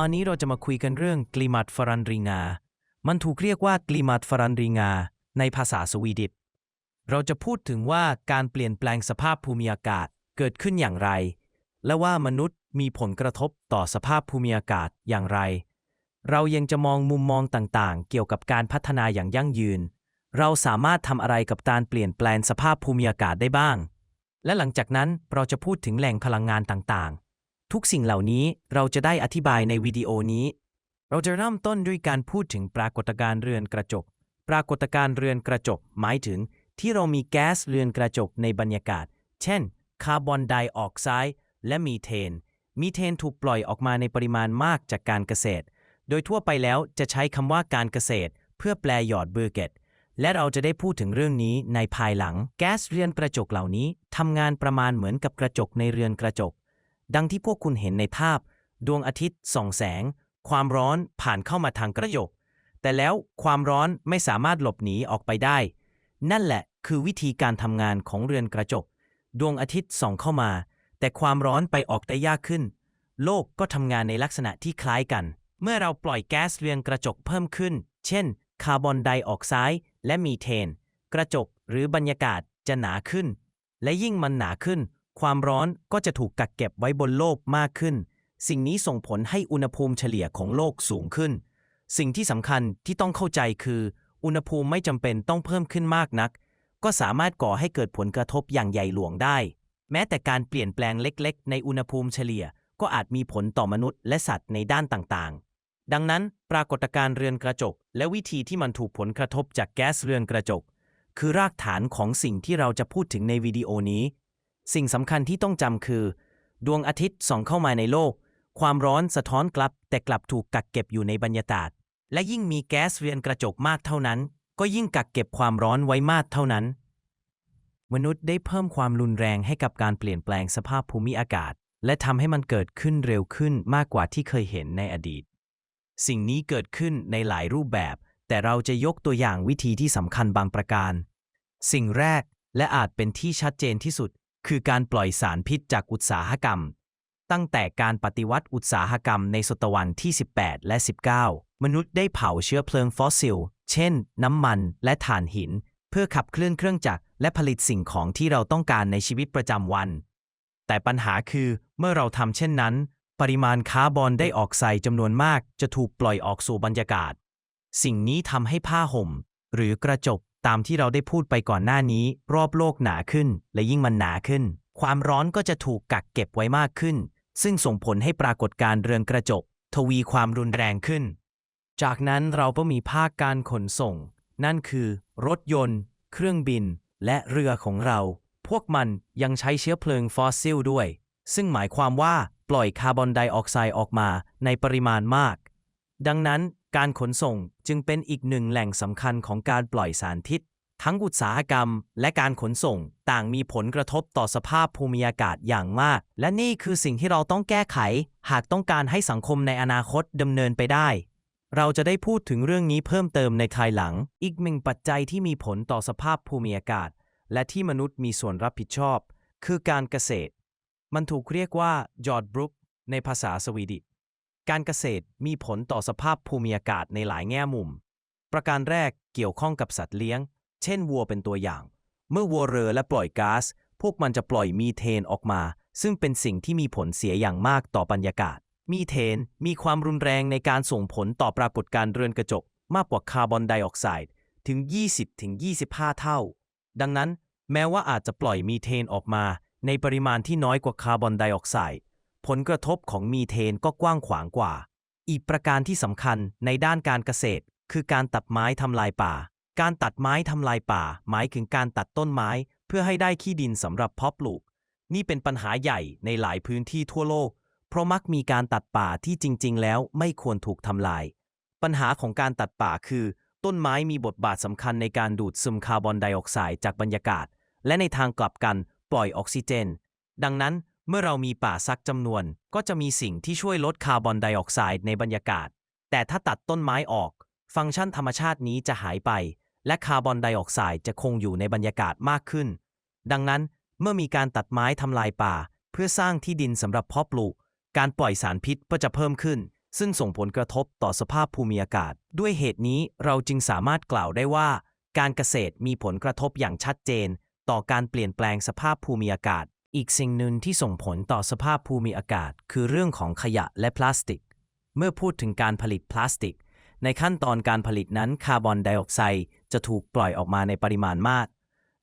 อันนี้เราจะมาคุยกันเรื่องกลีมัดฟรันริงา มันถูกเรียกว่ากลีมัดฟรันริงา ในภาษาสวีดิช เราจะพูดถึงว่าการเปลี่ยนแปลงสภาพภูมิอากาศเกิดขึ้นอย่างไร และว่ามนุษย์มีผลกระทบต่อสภาพภูมิอากาศอย่างไร เรายังจะมองมุมมองต่างๆ เกี่ยวกับการพัฒนาอย่างยั่งยืน เราสามารถทำอะไรกับการเปลี่ยนแปลงสภาพภูมิอากาศได้บ้าง และหลังจากนั้นเราจะพูดถึงแหล่งพลังงานต่างๆ ทุกสิ่งเหล่านี้เราจะได้อธิบายในวิดีโอนี้ เราจะเริ่มต้นด้วยการพูดถึงปรากฏการณ์เรือนกระจก ปรากฏการณ์เรือนกระจก หมายถึง ที่เรามีแก๊สเรือนกระจกในบรรยากาศ เช่น คาร์บอนไดออกไซด์และมีเทน มีเทนถูกปล่อยออกมาในปริมาณมากจากการเกษตร โดยทั่วไปแล้วจะใช้คำว่าการเกษตร เพื่อแปลหยอดเบอร์เกตและเราจะได้พูดถึงเรื่องนี้ในภายหลัง แก๊สเรือนกระจกเหล่านี้ทำงานประมาณเหมือนกับกระจกในเรือนกระจก ดังที่พวกคุณเห็นในภาพ ดวงอาทิตย์ส่องแสง ความร้อนผ่านเข้ามาทางกระจกแต่แล้วความร้อนไม่สามารถหลบหนีออกไปได้ นั่นแหละคือวิธีการทำงานของเรือนกระจก ดวงอาทิตย์ส่องเข้ามา แต่ความร้อนไปออกได้ยากขึ้น โลกก็ทำงานในลักษณะที่คล้ายกัน เมื่อเราปล่อยแก๊สเรือนกระจกเพิ่มขึ้น เช่น คาร์บอนไดออกไซด์และมีเทน กระจกหรือบรรยากาศจะหนาขึ้น และยิ่งมันหนาขึ้น ความร้อนก็จะถูกกักเก็บไว้บนโลกมากขึ้น สิ่งนี้ส่งผลให้อุณหภูมิเฉลี่ยของโลกสูงขึ้น สิ่งที่สำคัญที่ต้องเข้าใจคือ อุณหภูมิไม่จำเป็นต้องเพิ่มขึ้นมากนัก ก็สามารถก่อให้เกิดผลกระทบอย่างใหญ่หลวงได้ แม้แต่การเปลี่ยนแปลงเล็กๆ ในอุณหภูมิเฉลี่ย ก็อาจมีผลต่อมนุษย์และสัตว์ในด้านต่างๆ ดังนั้น ปรากฏการณ์เรือนกระจก และวิธีที่มันถูกผลกระทบจากแก๊สเรือนกระจก คือรากฐานของสิ่งที่เราจะพูดถึงในวิดีโอนี้ สิ่งสำคัญที่ต้องจำคือ ดวงอาทิตย์ส่องเข้ามาในโลก ความร้อนสะท้อนกลับ แต่กลับถูกกักเก็บอยู่ในบรรยากาศ และยิ่งมีแก๊สเรือนกระจกมากเท่านั้น ก็ยิ่งกักเก็บความร้อนไว้มากเท่านั้น มนุษย์ได้เพิ่มความรุนแรงให้กับการเปลี่ยนแปลงสภาพภูมิอากาศ และทำให้มันเกิดขึ้นเร็วขึ้นมากกว่าที่เคยเห็นในอดีต สิ่งนี้เกิดขึ้นในหลายรูปแบบ แต่เราจะยกตัวอย่างวิธีที่สำคัญบางประการ สิ่งแรกและอาจเป็นที่ชัดเจนที่สุด คือการปล่อยสารพิษจากอุตสาหกรรม ตั้งแต่การปฏิวัติอุตสาหกรรมในศตวรรษที่ 18 และ 19 มนุษย์ได้เผาเชื้อเพลิงฟอสซิล เช่น น้ำมันและถ่านหิน เพื่อขับเคลื่อนเครื่องจักรและผลิตสิ่งของที่เราต้องการในชีวิตประจำวัน แต่ปัญหาคือเมื่อเราทำเช่นนั้น ปริมาณคาร์บอนไดออกไซด์จำนวนมากจะถูกปล่อยออกสู่บรรยากาศ สิ่งนี้ทำให้ผ้าห่ม หรือกระจก ตามที่เราได้พูดไปก่อนหน้านี้ รอบโลกหนาขึ้น และยิ่งมันหนาขึ้น ความร้อนก็จะถูกกักเก็บไว้มากขึ้น ซึ่งส่งผลให้ปรากฏการณ์เรือนกระจก ทวีความรุนแรงขึ้น จากนั้นเราก็มีภาคการขนส่ง นั่นคือ รถยนต์ เครื่องบิน และเรือของเรา พวกมันยังใช้เชื้อเพลิงฟอสซิลด้วย ซึ่งหมายความว่าปล่อยคาร์บอนไดออกไซด์ออกมาในปริมาณมาก ดังนั้น การขนส่งจึงเป็นอีกหนึ่งแหล่งสำคัญของการปล่อยสารพิษ ทั้งอุตสาหกรรมและการขนส่งต่างมีผลกระทบต่อสภาพภูมิอากาศอย่างมาก และนี่คือสิ่งที่เราต้องแก้ไข หากต้องการให้สังคมในอนาคตดำเนินไปได้ เราจะได้พูดถึงเรื่องนี้เพิ่มเติมในภายหลัง อีกหนึ่งปัจจัยที่มีผลต่อสภาพภูมิอากาศ และที่มนุษย์มีส่วนรับผิดชอบ คือการเกษตร มันถูกเรียกว่าจอดบรุกในภาษาสวีดิช การเกษตรมีผลต่อสภาพภูมิอากาศในหลายแง่มุม ประการแรกเกี่ยวข้องกับสัตว์เลี้ยง เช่นวัวเป็นตัวอย่าง เมื่อวัวเรอและปล่อยก๊าซ พวกมันจะปล่อยมีเทนออกมา ซึ่งเป็นสิ่งที่มีผลเสียอย่างมากต่อบรรยากาศ มีเทนมีความรุนแรงในการส่งผลต่อปรากฏการณ์เรือนกระจก มากกว่าคาร์บอนไดออกไซด์ถึง 20-25 เท่า ดังนั้น แม้ว่าอาจจะปล่อยมีเทนออกมา ในปริมาณที่น้อยกว่าคาร์บอนไดออกไซด์ ผลกระทบของมีเทนก็กว้างขวางกว่า อีกประการที่สำคัญในด้านการเกษตร คือการตัดไม้ทำลายป่า การตัดไม้ทำลายป่า หมายถึงการตัดต้นไม้ เพื่อให้ได้ขี้ดินสำหรับเพาะปลูก นี่เป็นปัญหาใหญ่ในหลายพื้นที่ทั่วโลก เพราะมักมีการตัดป่าที่จริง ๆ แล้วไม่ควรถูกทำลาย ปัญหาของการตัดป่าคือ ต้นไม้มีบทบาทสำคัญในการดูดซึมคาร์บอนไดออกไซด์จากบรรยากาศ และในทางกลับกันปล่อยออกซิเจน ดังนั้น เมื่อเรามีป่าสักจำนวน ก็จะมีสิ่งที่ช่วยลดคาร์บอนไดออกไซด์ในบรรยากาศ แต่ถ้าตัดต้นไม้ออก ฟังก์ชันธรรมชาตินี้จะหายไป และคาร์บอนไดออกไซด์จะคงอยู่ในบรรยากาศมากขึ้น ดังนั้นเมื่อมีการตัดไม้ทำลายป่า เพื่อสร้างที่ดินสำหรับเพาะปลูก การปล่อยสารพิษก็จะเพิ่มขึ้น ซึ่งส่งผลกระทบต่อสภาพภูมิอากาศ ด้วยเหตุนี้เราจึงสามารถกล่าวได้ว่า การเกษตรมีผลกระทบอย่างชัดเจน ต่อการเปลี่ยนแปลงสภาพภูมิอากาศ อีกสิ่งหนึ่งที่ส่งผลต่อสภาพภูมิอากาศ คือเรื่องของขยะและพลาสติก เมื่อพูดถึงการผลิตพลาสติก ในขั้นตอนการผลิตนั้นคาร์บอนไดออกไซด์จะถูกปล่อยออกมาในปริมาณมาก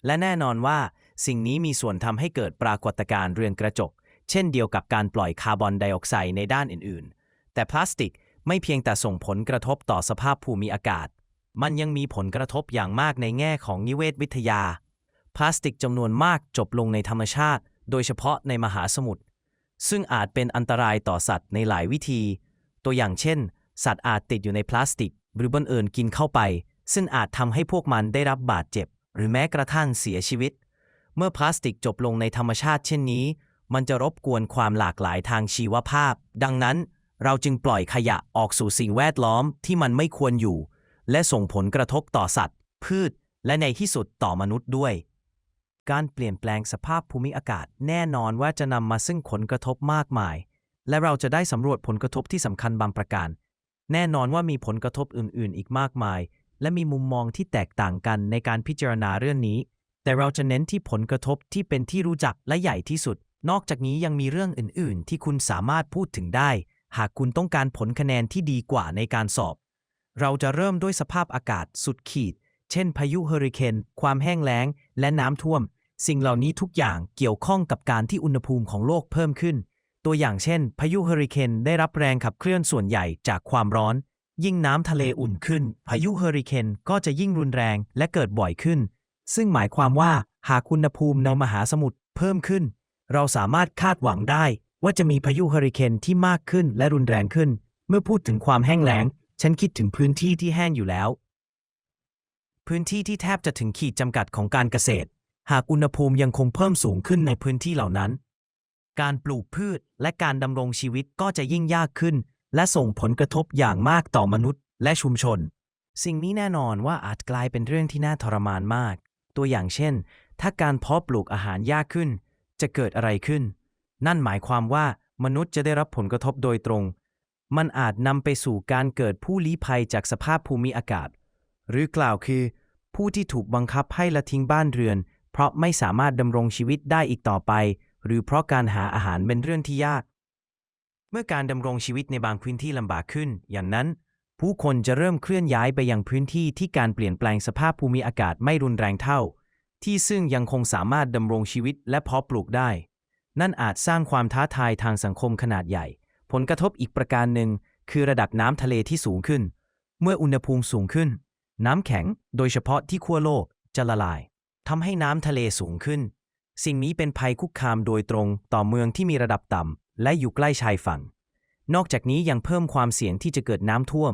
และแน่นอนว่า สิ่งนี้มีส่วนทำให้เกิดปรากฏการณ์เรือนกระจก เช่นเดียวกับการปล่อยคาร์บอนไดออกไซด์ในด้านอื่น ๆ แต่พลาสติกไม่เพียงแต่ส่งผลกระทบต่อสภาพภูมิอากาศ มันยังมีผลกระทบอย่างมากในแง่ของนิเวศวิทยา พลาสติกจำนวนมากจบลงในธรรมชาติ โดยเฉพาะในมหาสมุทรซึ่งอาจเป็นอันตรายต่อสัตว์ในหลายวิธี ตัวอย่างเช่น สัตว์อาจติดอยู่ในพลาสติก หรือบังเอิญกินเข้าไป ซึ่งอาจทำให้พวกมันได้รับบาดเจ็บ หรือแม้กระทั่งเสียชีวิต เมื่อพลาสติกจบลงในธรรมชาติเช่นนี้ มันจะรบกวนความหลากหลายทางชีวภาพ ดังนั้น เราจึงปล่อยขยะออกสู่สิ่งแวดล้อมที่มันไม่ควรอยู่ และส่งผลกระทบต่อสัตว์ พืช และในที่สุดต่อมนุษย์ด้วย การเปลี่ยนแปลงสภาพภูมิอากาศ แน่นอนว่าจะนำมาซึ่งผลกระทบมากมาย และเราจะได้สำรวจผลกระทบที่สำคัญบางประการ แน่นอนว่ามีผลกระทบอื่น ๆ อีกมากมาย และมีมุมมองที่แตกต่างกันในการพิจารณาเรื่องนี้ แต่เราจะเน้นที่ผลกระทบที่เป็นที่รู้จักและใหญ่ที่สุด นอกจากนี้ยังมีเรื่องอื่น ๆ ที่คุณสามารถพูดถึงได้ หากคุณต้องการผลคะแนนที่ดีกว่าในการสอบ เราจะเริ่มด้วยสภาพอากาศสุดขีด เช่นพายุเฮอริเคน ความแห้งแล้ง และน้ำท่วม สิ่งเหล่านี้ทุกอย่างเกี่ยวข้องกับการที่อุณหภูมิของโลกเพิ่มขึ้น ตัวอย่างเช่น พายุเฮอริเคนได้รับแรงขับเคลื่อนส่วนใหญ่จากความร้อน ยิ่งน้ำทะเลอุ่นขึ้น พายุเฮอริเคนก็จะยิ่งรุนแรงและเกิดบ่อยขึ้น ซึ่งหมายความว่าหากอุณหภูมิในมหาสมุทรเพิ่มขึ้น เราสามารถคาดหวังได้ว่าจะมีพายุเฮอริเคนที่มากขึ้นและรุนแรงขึ้น เมื่อพูดถึงความแห้งแล้ง ฉันคิดถึงพื้นที่ที่แห้งอยู่แล้ว พื้นที่ที่แทบจะถึงขีดจำกัดของการเกษตร หากอุณหภูมิยังคงเพิ่มสูงขึ้นในพื้นที่เหล่านั้น การปลูกพืชและการดำรงชีวิตก็จะยิ่งยากขึ้น และส่งผลกระทบอย่างมากต่อมนุษย์และชุมชน สิ่งนี้แน่นอนว่าอาจกลายเป็นเรื่องที่น่าทรมานมาก ตัวอย่างเช่น ถ้าการเพาะปลูกอาหารยากขึ้น จะเกิดอะไรขึ้น นั่นหมายความว่ามนุษย์จะได้รับผลกระทบโดยตรง มันอาจนำไปสู่การเกิดผู้ลี้ภัยจากสภาพภูมิอากาศ หรือกล่าวคือ ผู้ที่ถูกบังคับให้ละทิ้งบ้านเรือน เพราะไม่สามารถดำรงชีวิตได้อีกต่อไป หรือเพราะการหาอาหารเป็นเรื่องที่ยาก เมื่อการดำรงชีวิตในบางพื้นที่ลำบากขึ้น อย่างนั้น ผู้คนจะเริ่มเคลื่อนย้ายไปยังพื้นที่ที่การเปลี่ยนแปลงสภาพภูมิอากาศไม่รุนแรงเท่า ที่ซึ่งยังคงสามารถดำรงชีวิตและเพาะปลูกได้ นั่นอาจสร้างความท้าทายทางสังคมขนาดใหญ่ ผลกระทบอีกประการหนึ่งคือระดับน้ำทะเลที่สูงขึ้น เมื่ออุณหภูมิสูงขึ้น น้ำแข็ง โดยเฉพาะที่ขั้วโลก จะละลายทำให้น้ำทะเลสูงขึ้น สิ่งนี้เป็นภัยคุกคามโดยตรงต่อเมืองที่มีระดับต่ำและอยู่ใกล้ชายฝั่ง นอกจากนี้ยังเพิ่มความเสี่ยงที่จะเกิดน้ำท่วม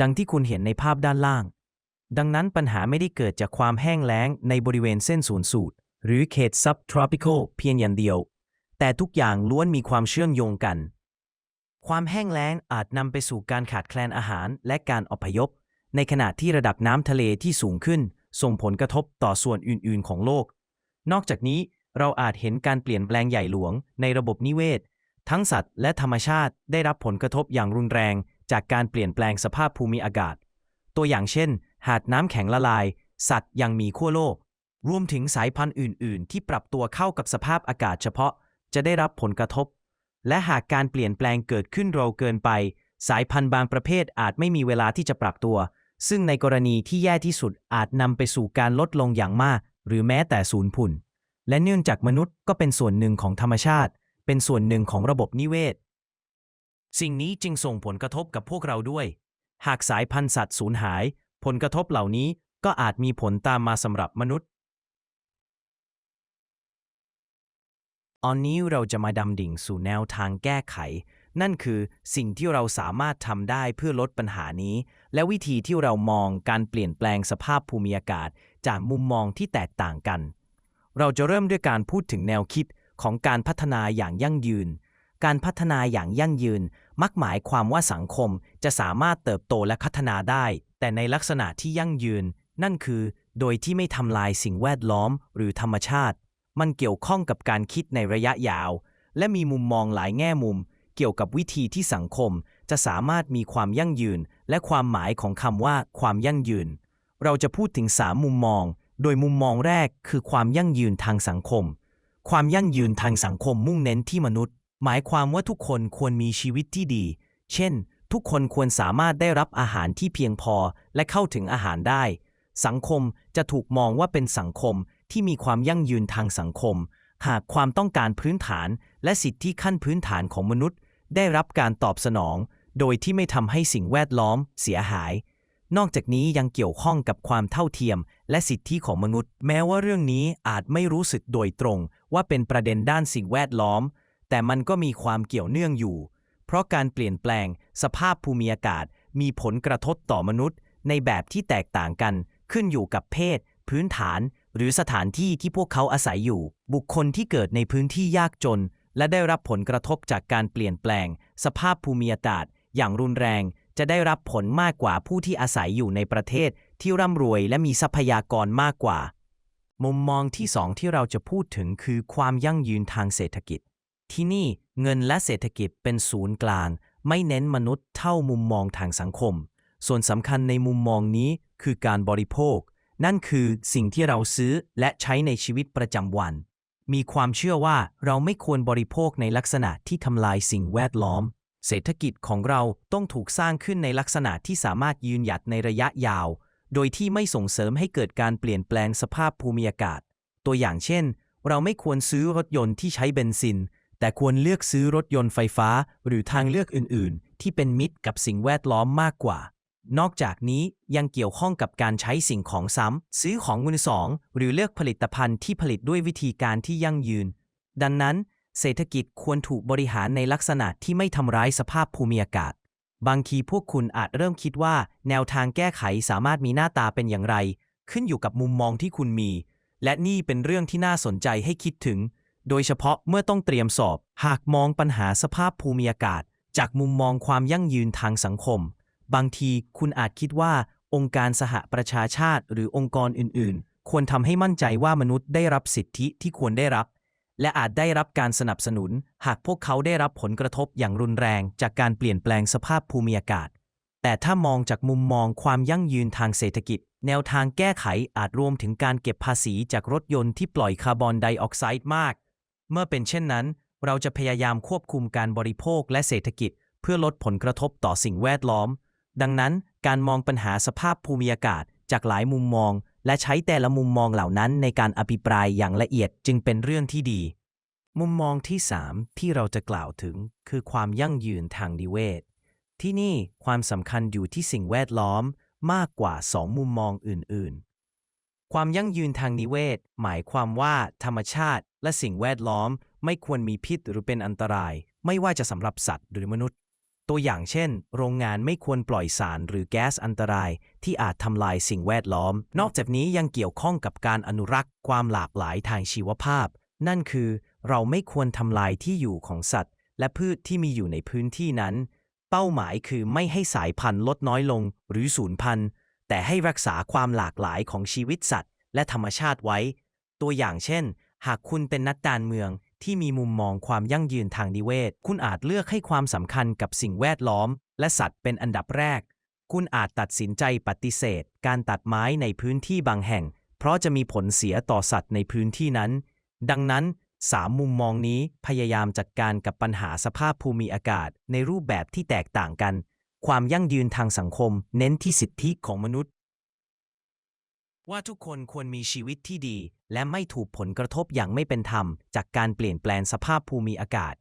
ดังที่คุณเห็นในภาพด้านล่าง ดังนั้นปัญหาไม่ได้เกิดจากความแห้งแล้งในบริเวณเส้นศูนย์สูตร หรือเขต subtropical เพียงอย่างเดียว แต่ทุกอย่างล้วนมีความเชื่อมโยงกัน ความแห้งแล้งอาจนำไปสู่การขาดแคลนอาหารและการอพยพ ในขณะที่ระดับน้ำทะเลที่สูงขึ้น ส่งผลกระทบต่อส่วนอื่น ๆ ของโลก นอกจากนี้เราอาจเห็นการเปลี่ยนแปลงใหญ่หลวงในระบบนิเวศ ทั้งสัตว์และธรรมชาติได้รับผลกระทบอย่างรุนแรง จากการเปลี่ยนแปลงสภาพภูมิอากาศ ตัวอย่างเช่น หากน้ำแข็งละลาย สัตว์ยังมีขั้วโลก รวมถึงสายพันธุ์อื่น ๆ ที่ปรับตัวเข้ากับสภาพอากาศเฉพาะ จะได้รับผลกระทบ และหากการเปลี่ยนแปลงเกิดขึ้นเร็วเกินไป สายพันธุ์บางประเภทอาจไม่มีเวลาที่จะปรับตัว ซึ่งในกรณีที่แย่ที่สุดอาจนำไปสู่การลดลงอย่างมาก หรือแม้แต่สูญพุนและเนื่องจากมนุษย์ก็เป็นส่วนหนึ่งของธรรมชาติ เป็นส่วนหนึ่งของระบบนิเวศ สิ่งนี้จึงส่งผลกระทบกับพวกเราด้วย หากสายพันธุ์สัตว์สูญหาย ผลกระทบเหล่านี้ก็อาจมีผลตามมาสำหรับมนุษย์ตอนนี้เราจะมาดำดิ่งสู่แนวทางแก้ไข นั่นคือสิ่งที่เราสามารถทำได้เพื่อลดปัญหานี้ และวิธีที่เรามองการเปลี่ยนแปลงสภาพภูมิอากาศ จากมุมมองที่แตกต่างกัน เราจะเริ่มด้วยการพูดถึงแนวคิดของการพัฒนาอย่างยั่งยืน การพัฒนาอย่างยั่งยืน มักหมายความว่าสังคมจะสามารถเติบโตและพัฒนาได้ แต่ในลักษณะที่ยั่งยืน นั่นคือ โดยที่ไม่ทำลายสิ่งแวดล้อม หรือธรรมชาติ มันเกี่ยวข้องกับการคิดในระยะยาว และมีมุมมองหลายแง่มุม กี่ยวกับวิธีที่สังคม จะสามารถมีความยั่งยืน และความหมายของคำว่า ความยั่งยืน เราจะพูดถึงสามมุมมอง โดยมุมมองแรกคือความยั่งยืนทางสังคม ความยั่งยืนทางสังคมมุ่งเน้นที่มนุษย์ หมายความว่าทุกคนควรมีชีวิตที่ดี เช่น ทุกคนควรสามารถได้รับอาหารที่เพียงพอและเข้าถึงอาหารได้ สังคมจะถูกมองว่าเป็นสังคมที่มีความยั่งยืนทางสังคมหากความต้องการพื้นฐานและสิทธิขั้นพื้นฐานของมนุษย์ ได้รับการตอบสนอง โดยที่ไม่ทำให้สิ่งแวดล้อมเสียหาย นอกจากนี้ยังเกี่ยวข้องกับความเท่าเทียม และสิทธิของมนุษย์ แม้ว่าเรื่องนี้อาจไม่รู้สึกโดยตรง ว่าเป็นประเด็นด้านสิ่งแวดล้อม แต่มันก็มีความเกี่ยวเนื่องอยู่ เพราะการเปลี่ยนแปลง สภาพภูมิอากาศ มีผลกระทบต่อมนุษย์ ในแบบที่แตกต่างกัน ขึ้นอยู่กับเพศ พื้นฐาน หรือสถานที่ที่พวกเขาอาศัยอยู่ บุคคลที่เกิดในพื้นที่ยากจน และได้รับผลกระทบจากการเปลี่ยนแปลง สภาพภูมิอากาศอย่างรุนแรง จะได้รับผลมากกว่าผู้ที่อาศัยอยู่ในประเทศที่ร่ำรวยและมีทรัพยากรมากกว่า มุมมองที่สองที่เราจะพูดถึงคือความยั่งยืนทางเศรษฐกิจ ที่นี่เงินและเศรษฐกิจเป็นศูนย์กลาง ไม่เน้นมนุษย์เท่ามุมมองทางสังคม ส่วนสำคัญในมุมมองนี้คือการบริโภค นั่นคือสิ่งที่เราซื้อและใช้ในชีวิตประจำวัน มีความเชื่อว่าเราไม่ควรบริโภคในลักษณะที่ทำลายสิ่งแวดล้อม เศรษฐกิจของเราต้องถูกสร้างขึ้นในลักษณะที่สามารถยืนหยัดในระยะยาว โดยที่ไม่ส่งเสริมให้เกิดการเปลี่ยนแปลงสภาพภูมิอากาศ ตัวอย่างเช่น เราไม่ควรซื้อรถยนต์ที่ใช้เบนซิน แต่ควรเลือกซื้อรถยนต์ไฟฟ้า หรือทางเลือกอื่น ๆ ที่เป็นมิตรกับสิ่งแวดล้อมมากกว่า นอกจากนี้ยังเกี่ยวข้องกับการใช้สิ่งของซ้ำ ซื้อของมือสอง หรือเลือกผลิตภัณฑ์ที่ผลิตด้วยวิธีการที่ยั่งยืน ดังนั้น เศรษฐกิจควรถูกบริหารในลักษณะที่ไม่ทำร้ายสภาพภูมิอากาศ บางทีพวกคุณอาจเริ่มคิดว่า แนวทางแก้ไขสามารถมีหน้าตาเป็นอย่างไร ขึ้นอยู่กับมุมมองที่คุณมี และนี่เป็นเรื่องที่น่าสนใจให้คิดถึง โดยเฉพาะเมื่อต้องเตรียมสอบ หากมองปัญหาสภาพภูมิอากาศ จากมุมมองความยั่งยืนทางสังคม บางทีคุณอาจคิดว่า องค์การสหประชาชาติหรือองค์กรอื่น ๆ ควรทำให้มั่นใจว่ามนุษย์ได้รับสิทธิที่ควรได้รับ และอาจได้รับการสนับสนุน หากพวกเขาได้รับผลกระทบอย่างรุนแรง จากการเปลี่ยนแปลงสภาพภูมิอากาศ แต่ถ้ามองจากมุมมองความยั่งยืนทางเศรษฐกิจ แนวทางแก้ไขอาจรวมถึงการเก็บภาษีจากรถยนต์ที่ปล่อยคาร์บอนไดออกไซด์มาก เมื่อเป็นเช่นนั้น เราจะพยายามควบคุมการบริโภคและเศรษฐกิจ เพื่อลดผลกระทบต่อสิ่งแวดล้อม ดังนั้นการมองปัญหาสภาพภูมิอากาศจากหลายมุมมอง และใช้แต่ละมุมมองเหล่านั้นในการอภิปรายอย่างละเอียดจึงเป็นเรื่องที่ดี มุมมองที่ 3 ที่เราจะกล่าวถึง คือความยั่งยืนทางนิเวศ ที่นี่ความสำคัญอยู่ที่สิ่งแวดล้อมมากกว่า 2 มุมมองอื่น ๆ ความยั่งยืนทางนิเวศ หมายความว่า ธรรมชาติ และสิ่งแวดล้อม ไม่ควรมีพิษหรือเป็นอันตราย ไม่ว่าจะสำหรับสัตว์หรือมนุษย์ ตัวอย่างเช่น โรงงานไม่ควรปล่อยสารหรือแก๊สอันตราย ที่อาจทำลายสิ่งแวดล้อม นอกจากนี้ยังเกี่ยวข้องกับการอนุรักษ์ความหลากหลายทางชีวภาพ นั่นคือ เราไม่ควรทำลายที่อยู่ของสัตว์ และพืชที่มีอยู่ในพื้นที่นั้น เป้าหมายคือไม่ให้สายพันธุ์ลดน้อยลง หรือสูญพันธุ์ แต่ให้รักษาความหลากหลายของชีวิตสัตว์ และธรรมชาติไว้ ตัวอย่างเช่น หากคุณเป็นนักการเมือง ที่มีมุมมองความยั่งยืนทางนิเวศ คุณอาจเลือกให้ความสำคัญกับสิ่งแวดล้อม และสัตว์เป็นอันดับแรก คุณอาจตัดสินใจปฏิเสธ การตัดไม้ในพื้นที่บางแห่ง เพราะจะมีผลเสียต่อสัตว์ในพื้นที่นั้น ดังนั้นสามมุมมองนี้พยายามจัดการกับปัญหาสภาพภูมิอากาศในรูปแบบที่แตกต่างกัน ความยั่งยืนทางสังคม เน้นที่สิทธิของมนุษย์ ว่าทุกคนควรมีชีวิตที่ดี และไม่ถูกผลกระทบอย่างไม่เป็นธรรม จากการเปลี่ยนแปลงสภาพภูมิอากาศ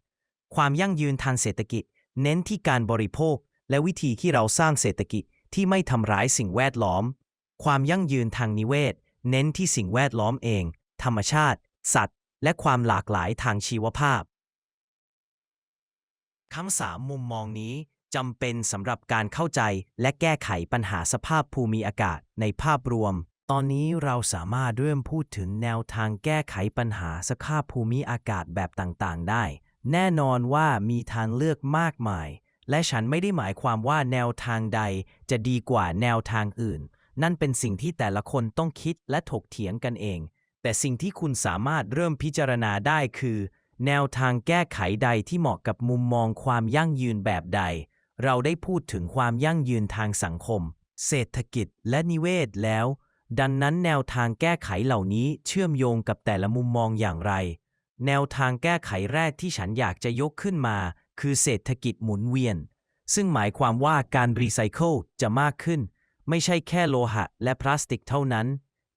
ความยั่งยืนทางเศรษฐกิจ เน้นที่การบริโภค และวิธีที่เราสร้างเศรษฐกิจที่ไม่ทำร้ายสิ่งแวดล้อม ความยั่งยืนทางนิเวศ เน้นที่สิ่งแวดล้อมเอง ธรรมชาติ สัตว์ และความหลากหลายทางชีวภาพคำสามมุมมองนี้จำเป็นสำหรับการเข้าใจและแก้ไขปัญหาสภาพภูมิอากาศในภาพรวม ตอนนี้เราสามารถเริ่มพูดถึงแนวทางแก้ไขปัญหาสภาพภูมิอากาศแบบต่างๆ ได้ แน่นอนว่ามีทางเลือกมากมาย และฉันไม่ได้หมายความว่าแนวทางใดจะดีกว่าแนวทางอื่น นั่นเป็นสิ่งที่แต่ละคนต้องคิดและถกเถียงกันเอง แต่สิ่งที่คุณสามารถเริ่มพิจารณาได้คือ แนวทางแก้ไขใดที่เหมาะกับมุมมองความยั่งยืนแบบใด เราได้พูดถึงความยั่งยืนทางสังคม เศรษฐกิจและนิเวศแล้ว ดังนั้นแนวทางแก้ไขเหล่านี้เชื่อมโยงกับแต่ละมุมมองอย่างไร แนวทางแก้ไขแรกที่ฉันอยากจะยกขึ้นมา คือเศรษฐกิจหมุนเวียน ซึ่งหมายความว่าการรีไซเคิลจะมากขึ้น ไม่ใช่แค่โลหะและพลาสติกเท่านั้น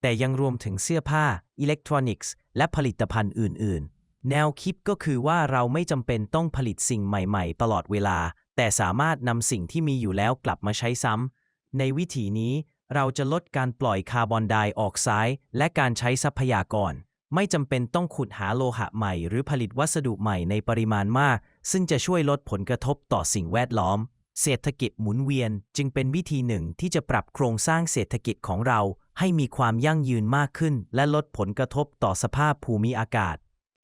แต่ยังรวมถึงเสื้อผ้า อิเล็กทรอนิกส์ และผลิตภัณฑ์อื่น ๆ แนวคิดก็คือว่าเราไม่จำเป็นต้องผลิตสิ่งใหม่ ๆ ตลอดเวลา แต่สามารถนำสิ่งที่มีอยู่แล้วกลับมาใช้ซ้ำในวิธีนี้ เราจะลดการปล่อยคาร์บอนไดออกไซด์และการใช้ทรัพยากร ไม่จำเป็นต้องขุดหาโลหะใหม่ หรือผลิตวัสดุใหม่ในปริมาณมาก ซึ่งจะช่วยลดผลกระทบต่อสิ่งแวดล้อม เศรษฐกิจหมุนเวียนจึงเป็นวิธีหนึ่งที่จะปรับโครงสร้างเศรษฐกิจของเรา ให้มีความยั่งยืนมากขึ้น และลดผลกระทบต่อสภาพภูมิอากาศ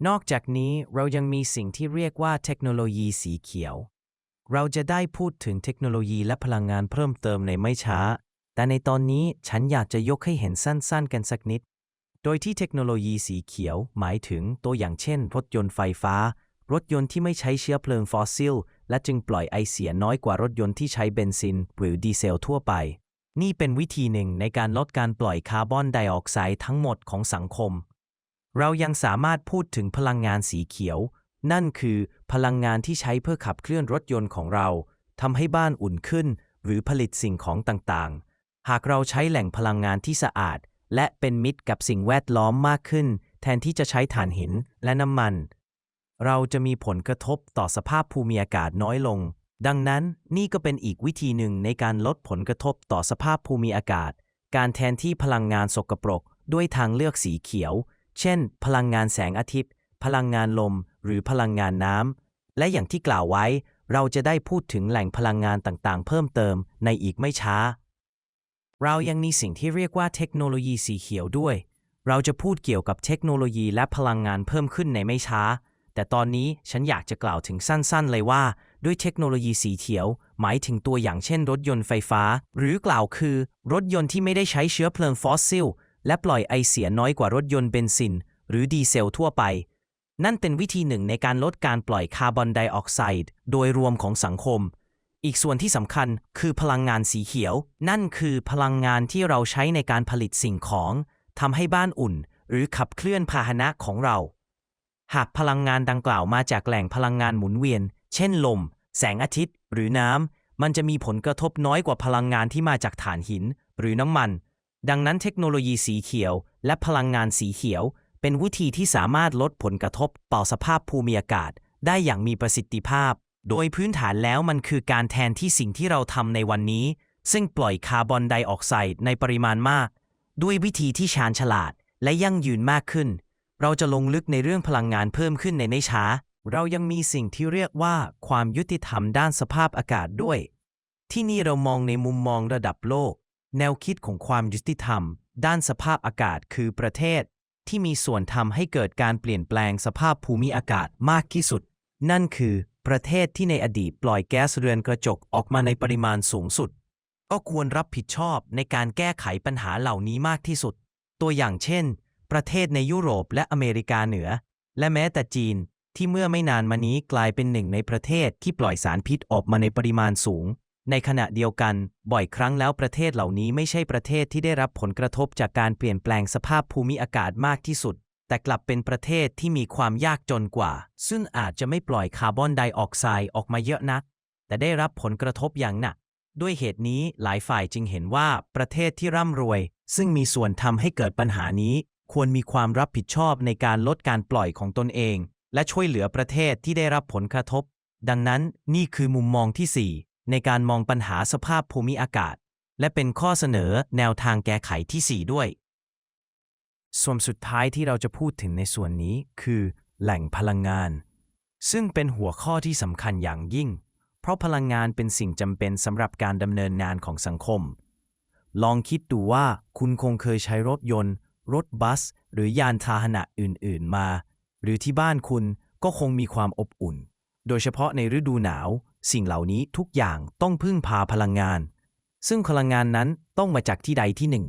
นอกจากนี้เรายังมีสิ่งที่เรียกว่าเทคโนโลยีสีเขียวเราจะได้พูดถึงเทคโนโลยีและพลังงานเพิ่มเติมในไม่ช้า แต่ในตอนนี้ฉันอยากจะยกให้เห็นสั้นๆ กันสักนิด โดยที่เทคโนโลยีสีเขียว หมายถึงตัวอย่างเช่น รถยนต์ไฟฟ้า รถยนต์ที่ไม่ใช้เชื้อเพลิงฟอสซิล และจึงปล่อยไอเสียน้อยกว่ารถยนต์ที่ใช้เบนซิน หรือดีเซลทั่วไป นี่เป็นวิธีหนึ่งในการลดการปล่อยคาร์บอนไดออกไซด์ทั้งหมดของสังคม เรายังสามารถพูดถึงพลังงานสีเขียว นั่นคือพลังงานที่ใช้เพื่อขับเคลื่อนรถยนต์ของเราทำให้บ้านอุ่นขึ้น หรือผลิตสิ่งของต่างๆ หากเราใช้แหล่งพลังงานที่สะอาด และเป็นมิตรกับสิ่งแวดล้อมมากขึ้น แทนที่จะใช้ถ่านหินและน้ำมัน เราจะมีผลกระทบต่อสภาพภูมิอากาศน้อยลง ดังนั้นนี่ก็เป็นอีกวิธีหนึ่งในการลดผลกระทบต่อสภาพภูมิอากาศ การแทนที่พลังงานสกปรก ด้วยทางเลือกสีเขียว เช่น พลังงานแสงอาทิตย์ พลังงานลม หรือพลังงานน้ำและอย่างที่กล่าวไว้ เราจะได้พูดถึงแหล่งพลังงานต่างๆ เพิ่มเติมในอีกไม่ช้า เรายังมีสิ่งที่เรียกว่าเทคโนโลยีสีเขียวด้วย เราจะพูดเกี่ยวกับเทคโนโลยีและพลังงานเพิ่มขึ้นในไม่ช้า แต่ตอนนี้ฉันอยากจะกล่าวถึงสั้นๆ เลยว่า ด้วยเทคโนโลยีสีเขียว หมายถึงตัวอย่างเช่น รถยนต์ไฟฟ้า หรือกล่าวคือ รถยนต์ที่ไม่ได้ใช้เชื้อเพลิงฟอสซิล และปล่อยไอเสียน้อยกว่ารถยนต์เบนซิน หรือดีเซลทั่วไป นั่นเป็นวิธีหนึ่งในการลดการปล่อยคาร์บอนไดออกไซด์โดยรวมของสังคม อีกส่วนที่สำคัญคือพลังงานสีเขียว นั่นคือพลังงานที่เราใช้ในการผลิตสิ่งของทำให้บ้านอุ่น หรือขับเคลื่อนพาหนะของเรา หากพลังงานดังกล่าวมาจากแหล่งพลังงานหมุนเวียน เช่นลม แสงอาทิตย์ หรือน้ำมันจะมีผลกระทบน้อยกว่าพลังงานที่มาจากถ่านหิน หรือน้ำมัน ดังนั้นเทคโนโลยีสีเขียว และพลังงานสีเขียว เป็นวิธีที่สามารถลดผลกระทบต่อสภาพภูมิอากาศ ได้อย่างมีประสิทธิภาพ โดยพื้นฐานแล้วมันคือการแทนที่สิ่งที่เราทำในวันนี้ ซึ่งปล่อยคาร์บอนไดออกไซด์ในปริมาณมาก ด้วยวิธีที่ชาญฉลาดและยั่งยืนมากขึ้น เราจะลงลึกในเรื่องพลังงานเพิ่มขึ้นในไม่ช้า เรายังมีสิ่งที่เรียกว่าความยุติธรรมด้านสภาพอากาศด้วย ที่นี่เรามองในมุมมองระดับโลก แนวคิดของความยุติธรรม ด้านสภาพอากาศคือประเทศ ที่มีส่วนทำให้เกิดการเปลี่ยนแปลงสภาพภูมิอากาศมากที่สุด นั่นคือ ประเทศที่ในอดีตปล่อยแก๊สเรือนกระจกออกมาในปริมาณสูงสุด ก็ควรรับผิดชอบในการแก้ไขปัญหาเหล่านี้มากที่สุด ตัวอย่างเช่น ประเทศในยุโรปและอเมริกาเหนือ และแม้แต่จีนที่เมื่อไม่นานมานี้กลายเป็นหนึ่งในประเทศที่ปล่อยสารพิษออกมาในปริมาณสูง ในขณะเดียวกัน บ่อยครั้งแล้วประเทศเหล่านี้ไม่ใช่ประเทศที่ได้รับผลกระทบจากการเปลี่ยนแปลงสภาพภูมิอากาศมากที่สุด แต่กลับเป็นประเทศที่มีความยากจนกว่า ซึ่งอาจจะไม่ปล่อยคาร์บอนไดออกไซด์ออกมาเยอะนัก แต่ได้รับผลกระทบอย่างหนัก ด้วยเหตุนี้หลายฝ่ายจึงเห็นว่าประเทศที่ร่ำรวย ซึ่งมีส่วนทำให้เกิดปัญหานี้ ควรมีความรับผิดชอบในการลดการปล่อยของตนเอง และช่วยเหลือประเทศที่ได้รับผลกระทบ ดังนั้นนี่คือมุมมองที่ 4 ในการมองปัญหาสภาพภูมิอากาศ และเป็นข้อเสนอแนวทางแก้ไขที่ 4 ด้วย ส่วนสุดท้ายที่เราจะพูดถึงในส่วนนี้คือแหล่งพลังงาน ซึ่งเป็นหัวข้อที่สำคัญอย่างยิ่ง เพราะพลังงานเป็นสิ่งจำเป็นสำหรับการดำเนินงานของสังคม ลองคิดดูว่าคุณคงเคยใช้รถยนต์ รถบัส หรือยานพาหนะอื่น ๆ มา หรือที่บ้านคุณก็คงมีความอบอุ่น โดยเฉพาะในฤดูหนาว สิ่งเหล่านี้ทุกอย่างต้องพึ่งพาพลังงาน ซึ่งพลังงานนั้นต้องมาจากที่ใดที่หนึ่ง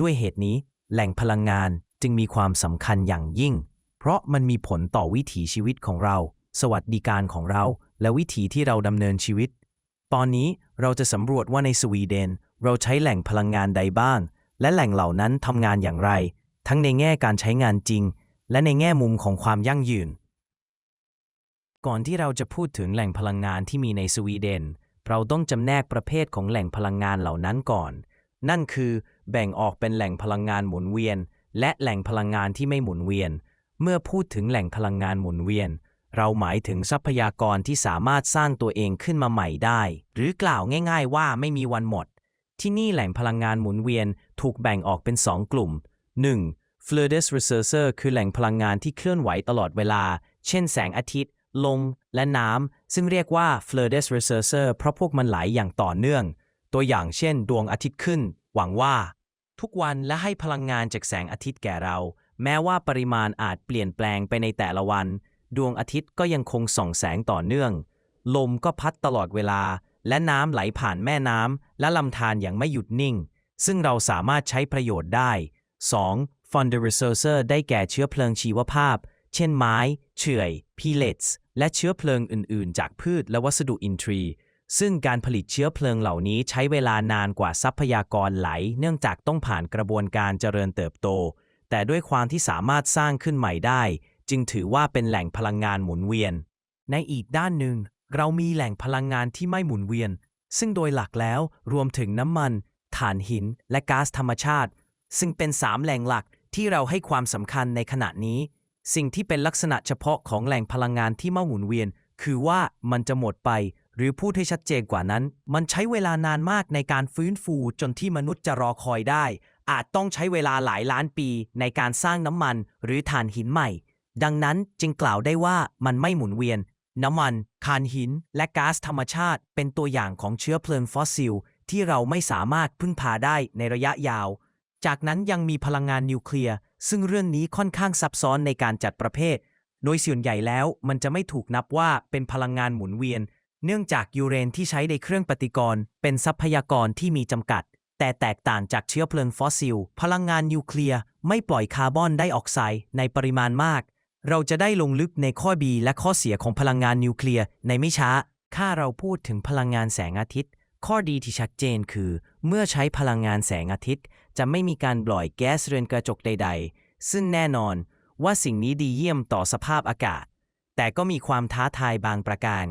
ด้วยเหตุนี้ แหล่งพลังงานจึงมีความสำคัญอย่างยิ่ง เพราะมันมีผลต่อวิถีชีวิตของเรา สวัสดิการของเรา และวิถีที่เราดำเนินชีวิต ตอนนี้เราจะสำรวจว่าในสวีเดน เราใช้แหล่งพลังงานใดบ้าง และแหล่งเหล่านั้นทำงานอย่างไร ทั้งในแง่การใช้งานจริง และในแง่มุมของความยั่งยืน ก่อนที่เราจะพูดถึงแหล่งพลังงานที่มีในสวีเดน เราต้องจำแนกประเภทของแหล่งพลังงานเหล่านั้นก่อน นั่นคือ แบ่งออกเป็นแหล่งพลังงานหมุนเวียน และแหล่งพลังงานที่ไม่หมุนเวียน เมื่อพูดถึงแหล่งพลังงานหมุนเวียน เราหมายถึงทรัพยากรที่สามารถสร้างตัวเองขึ้นมาใหม่ได้ หรือกล่าวง่าย ๆ ว่าไม่มีวันหมด ที่นี่แหล่งพลังงานหมุนเวียนถูกแบ่งออกเป็น 2 กลุ่ม 1. f l u i d e s Resources คือแหล่งพลังงานที่เคลื่อนไหวตลอดเวลา เช่น แสงอาทิตย์ ลม และน้ำ ซึ่งเรียกว่า f l u i d e s Resources เพราะพวกมันไหลอย่างต่อเนื่อง ตัวอย่างเช่น ดวงอาทิตย์ขึ้น หวังว่า ทุกวันและให้พลังงานจากแสงอาทิตย์แก่เรา แม้ว่าปริมาณอาจเปลี่ยนแปลงไปในแต่ละวัน ดวงอาทิตย์ก็ยังคงส่องแสงต่อเนื่อง ลมก็พัดตลอดเวลา และน้ำไหลผ่านแม่น้ำและลำธารอย่างไม่หยุดนิ่ง ซึ่งเราสามารถใช้ประโยชน์ได้ 2. f u n d e r e s o u r c e r ได้แก่เชื้อเพลิงชีวภาพ เช่นไม้ เฉื่อย pellets และเชื้อเพลิงอื่น ๆ จากพืชและวัสดุอินทรีย์ ซึ่งการผลิตเชื้อเพลิงเหล่านี้ใช้เวลานานกว่าทรัพยากรไหล เนื่องจากต้องผ่านกระบวนการเจริญเติบโต แต่ด้วยความที่สามารถสร้างขึ้นใหม่ได้ จึงถือว่าเป็นแหล่งพลังงานหมุนเวียน ในอีกด้านหนึ่ง เรามีแหล่งพลังงานที่ไม่หมุนเวียน ซึ่งโดยหลักแล้วรวมถึงน้ำมัน ถ่านหิน และก๊าซธรรมชาติ ซึ่งเป็นสามแหล่งหลักที่เราให้ความสำคัญในขณะนี้ สิ่งที่เป็นลักษณะเฉพาะของแหล่งพลังงานที่ไม่หมุนเวียน คือว่ามันจะหมดไป หรือพูดให้ชัดเจนกว่านั้น มันใช้เวลานานมากในการฟื้นฟูจนที่มนุษย์จะรอคอยได้ อาจต้องใช้เวลาหลายล้านปีในการสร้างน้ำมันหรือถ่านหินใหม่ ดังนั้นจึงกล่าวได้ว่ามันไม่หมุนเวียน น้ำมันถ่านหิน และก๊าซธรรมชาติ เป็นตัวอย่างของเชื้อเพลิงฟอสซิล ที่เราไม่สามารถพึ่งพาได้ในระยะยาว จากนั้นยังมีพลังงานนิวเคลียร์ซึ่งเรื่องนี้ค่อนข้างซับซ้อนในการจัดประเภท โดยส่วนใหญ่แล้วมันจะไม่ถูกนับว่าเป็นพลังงานหมุนเวียน เนื่องจากยูเรนที่ใช้ในเครื่องปฏิกรณ์เป็นทรัพยากรที่มีจำกัด แต่แตกต่างจากเชื้อเพลิงฟอสซิล พลังงานนิวเคลียร์ไม่ปล่อยคาร์บอนไดออกไซด์ในปริมาณมาก เราจะได้ลงลึกในข้อดีและข้อเสียของพลังงานนิวเคลียร์ในไม่ช้า ถ้าเราพูดถึงพลังงานแสงอาทิตย์ ข้อดีที่ชัดเจนคือ เมื่อใช้พลังงานแสงอาทิตย์ จะไม่มีการปล่อยแก๊สเรือนกระจกใด ๆ ซึ่งแน่นอนว่าสิ่งนี้ดีเยี่ยมต่อสภาพอากาศ แต่ก็มีความท้าทายบางประการ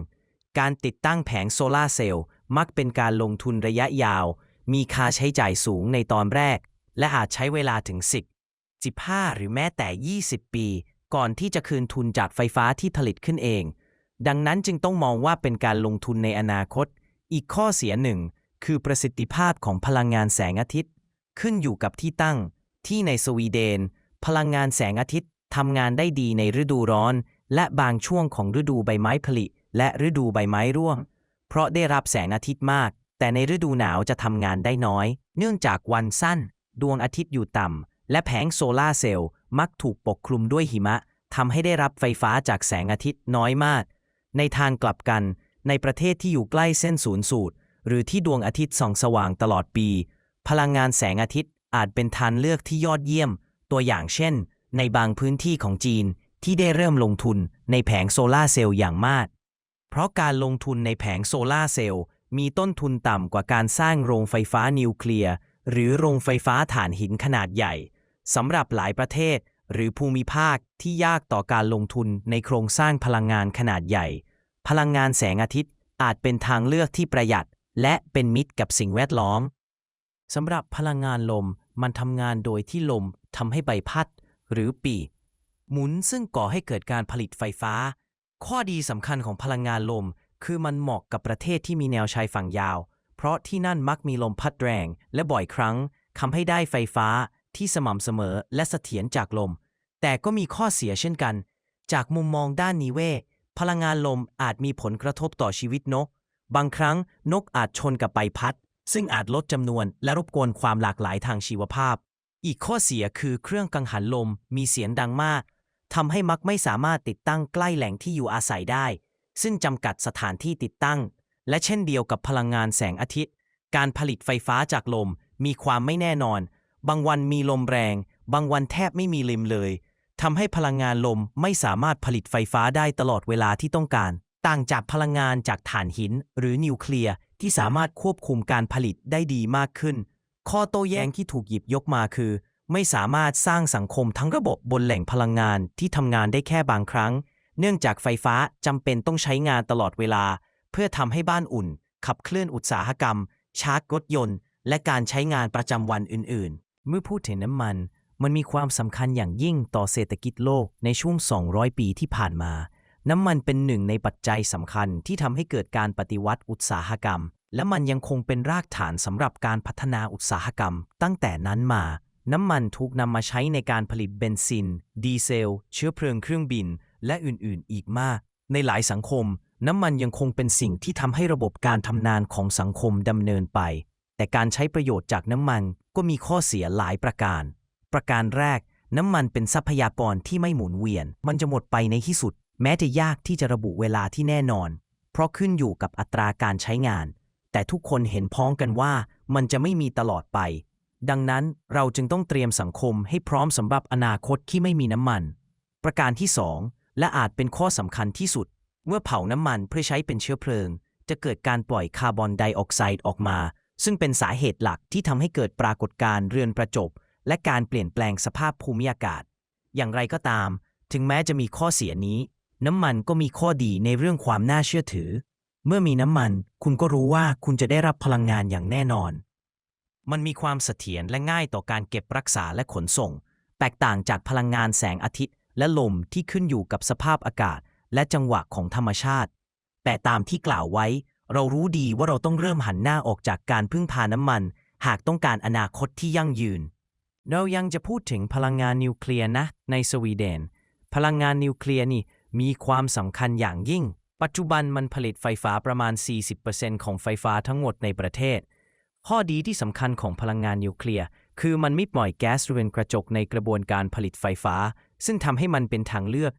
การติดตั้งแผงโซลาร์เซลล์มักเป็นการลงทุนระยะยาว มีค่าใช้จ่ายสูงในตอนแรก และอาจใช้เวลาถึง 10 15 หรือแม้แต่ 20 ปี ก่อนที่จะคืนทุนจากไฟฟ้าที่ผลิตขึ้นเอง ดังนั้นจึงต้องมองว่าเป็นการลงทุนในอนาคต อีกข้อเสียหนึ่งคือประสิทธิภาพของพลังงานแสงอาทิตย์ ขึ้นอยู่กับที่ตั้ง ที่ในสวีเดน พลังงานแสงอาทิตย์ทำงานได้ดีในฤดูร้อน และบางช่วงของฤดูใบไม้ผลิ และฤดูใบไม้ร่วง เพราะได้รับแสงอาทิตย์มาก แต่ในฤดูหนาวจะทำงานได้น้อย เนื่องจากวันสั้น ดวงอาทิตย์อยู่ต่ำ และแผงโซลาร์เซลล์มักถูกปกคลุมด้วยหิมะทำให้ได้รับไฟฟ้าจากแสงอาทิตย์น้อยมาก ในทางกลับกัน ในประเทศที่อยู่ใกล้เส้นศูนย์สูตร หรือที่ดวงอาทิตย์ส่องสว่างตลอดปี พลังงานแสงอาทิตย์อาจเป็นทางเลือกที่ยอดเยี่ยม ตัวอย่างเช่น ในบางพื้นที่ของจีนที่ได้เริ่มลงทุนในแผงโซลาร์เซลล์อย่างมาก เพราะการลงทุนในแผงโซลาร์เซลล์มีต้นทุนต่ำกว่าการสร้างโรงไฟฟ้านิวเคลียร์ หรือโรงไฟฟ้าถ่านหินขนาดใหญ่สำหรับหลายประเทศ หรือภูมิภาคที่ยากต่อการลงทุนในโครงสร้างพลังงานขนาดใหญ่ พลังงานแสงอาทิตย์อาจเป็นทางเลือกที่ประหยัด และเป็นมิตรกับสิ่งแวดล้อมสำหรับพลังงานลมมันทำงานโดยที่ลมทำให้ใบพัด หรือปีกหมุนซึ่งก่อให้เกิดการผลิตไฟฟ้า ข้อดีสำคัญของพลังงานลม คือมันเหมาะกับประเทศที่มีแนวชายฝั่งยาว เพราะที่นั่นมักมีลมพัดแรง และบ่อยครั้งทำให้ได้ไฟฟ้าที่สม่ำเสมอและเสถียรจากลม แต่ก็มีข้อเสียเช่นกัน จากมุมมองด้านนิเวศ พลังงานลมอาจมีผลกระทบต่อชีวิตนก บางครั้งนกอาจชนกับใบพัด ซึ่งอาจลดจำนวนและรบกวนความหลากหลายทางชีวภาพ อีกข้อเสียคือเครื่องกังหันลมมีเสียงดังมาก ทำให้มักไม่สามารถติดตั้งใกล้แหล่งที่อยู่อาศัยได้ ซึ่งจำกัดสถานที่ติดตั้ง และเช่นเดียวกับพลังงานแสงอาทิตย์ การผลิตไฟฟ้าจากลมมีความไม่แน่นอน บางวันมีลมแรง บางวันแทบไม่มีลมเลยทำให้พลังงานลมไม่สามารถผลิตไฟฟ้าได้ตลอดเวลาที่ต้องการ ต่างจากพลังงานจากถ่านหิน หรือนิวเคลียร์ที่สามารถควบคุมการผลิตได้ดีมากขึ้น ข้อโต้แย้งที่ถูกหยิบยกมาคือ ไม่สามารถสร้างสังคมทั้งระบบบนแหล่งพลังงานที่ทำงานได้แค่บางครั้ง เนื่องจากไฟฟ้าจำเป็นต้องใช้งานตลอดเวลา เพื่อทำให้บ้านอุ่น ขับเคลื่อนอุตสาหกรรม ชาร์จรถยนต์ และการใช้งานประจำวันอื่น ๆ เมื่อพูดถึงน้ำมัน มันมีความสำคัญอย่างยิ่งต่อเศรษฐกิจโลกในช่วง 200 ปีที่ผ่านมา น้ำมันเป็นหนึ่งในปัจจัยสำคัญที่ทำให้เกิดการปฏิวัติอุตสาหกรรม และมันยังคงเป็นรากฐานสำหรับการพัฒนาอุตสาหกรรม ตั้งแต่นั้นมา น้ำมันถูกนำมาใช้ในการผลิตเบนซิน ดีเซล เชื้อเพลิงเครื่องบิน และอื่น ๆ อีกมาก ในหลายสังคม น้ำมันยังคงเป็นสิ่งที่ทำให้ระบบการทำงานของสังคมดำเนินไป แต่การใช้ประโยชน์จากน้ำมันก็มีข้อเสียหลายประการ ประการแรก น้ำมันเป็นทรัพยากรที่ไม่หมุนเวียน มันจะหมดไปในที่สุด แม้จะยากที่จะระบุเวลาที่แน่นอน เพราะขึ้นอยู่กับอัตราการใช้งาน แต่ทุกคนเห็นพ้องกันว่ามันจะไม่มีตลอดไป ดังนั้นเราจึงต้องเตรียมสังคมให้พร้อมสำหรับอนาคตที่ไม่มีน้ำมัน ประการที่ 2 และอาจเป็นข้อสำคัญที่สุด เมื่อเผาน้ำมันเพื่อใช้เป็นเชื้อเพลิง จะเกิดการปล่อยคาร์บอนไดออกไซด์ออกมา ซึ่งเป็นสาเหตุหลักที่ทำให้เกิดปรากฏการณ์เรือนประจบ และการเปลี่ยนแปลงสภาพภูมิอากาศ อย่างไรก็ตาม ถึงแม้จะมีข้อเสียนี้ น้ำมันก็มีข้อดีในเรื่องความน่าเชื่อถือ เมื่อมีน้ำมัน คุณก็รู้ว่าคุณจะได้รับพลังงานอย่างแน่นอน มันมีความเสถียรและง่ายต่อการเก็บรักษาและขนส่ง แตกต่างจากพลังงานแสงอาทิตย์ และลมที่ขึ้นอยู่กับสภาพอากาศ และจังหวะของธรรมชาติ แต่ตามที่กล่าวไว้ เรารู้ดีว่าเราต้องเริ่มหันหน้าออกจากการพึ่งพาน้ำมัน หากต้องการอนาคตที่ยั่งยืน เรายังจะพูดถึงพลังงานนิวเคลียร์นะ ในสวีเดน พลังงานนิวเคลียร์นี่มีความสำคัญอย่างยิ่ง ปัจจุบันมันผลิตไฟฟ้าประมาณ 40%ของไฟฟ้าทั้งหมดในประเทศ ข้อดีที่สำคัญของพลังงานนิวเคลียร์คือมันไม่ปล่อยแก๊สเรือนกระจกในกระบวนการผลิตไฟฟ้า ซึ่งทำให้มันเป็นทางเลือก